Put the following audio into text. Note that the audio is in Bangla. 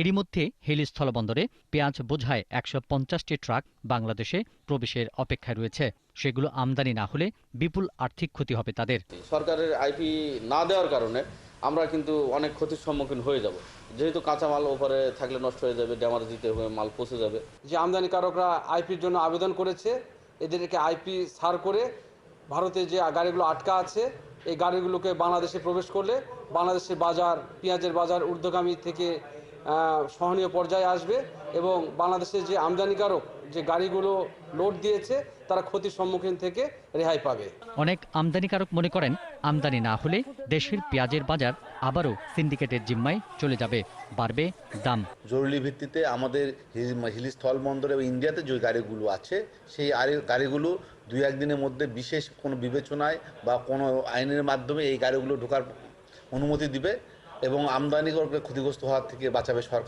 এরই মধ্যে হিল স্থলবন্দরে পেঁয়াজ বোঝায় একশো পঞ্চাশটি ট্রাক বাংলাদেশে প্রবেশের অপেক্ষায় রয়েছে। সেগুলো আমদানি না হলে বিপুল আর্থিক ক্ষতি হবে তাদের। সরকারের আইপি না দেওয়ার কারণে আমরা কিন্তু অনেক ক্ষতির সম্মুখীন হয়ে যাব। যেহেতু কাঁচামাল ওপরে থাকলে নষ্ট হয়ে যাবে ড্যামারে দিতে হবে, মাল পচে যাবে। যে আমদানিকারকরা আইপির জন্য আবেদন করেছে, এদেরকে আইপি সার করে ভারতে যে গাড়িগুলো আটকা আছে, এই গাড়িগুলোকে বাংলাদেশে প্রবেশ করলে বাংলাদেশের বাজার, পেঁয়াজের বাজার ঊর্ধ্বগামী থেকে সহনীয় পর্যায়ে আসবে এবং বাংলাদেশের যে আমদানিকারক যে গাড়িগুলো লোড দিয়েছে তারা ক্ষতির সম্মুখীন থেকে রেহাই পাবে। অনেক আমদানিকারক মনে করেন আমদানি না হলে দেশের পেঁয়াজের বাজার আবারও সিন্ডিকেটের জিম্মায় চলে যাবে বাড়বে দাম। জরুরি ভিত্তিতে আমাদের হিল- হিলি স্থল বন্দর এবং ইন্ডিয়াতে যে গাড়িগুলো আছে সেই আরে- গাড়িগুলো দুই একদিনের মধ্যে বিশেষ কোনো বিবেচনায় বা কোনো আইনের মাধ্যমে এই গাড়িগুলো ঢোকার অনুমতি দিবে। এবং আমদানি ক্ষতিগ্রস্ত হওয়ার থেকে বাঁচাবে সরকার।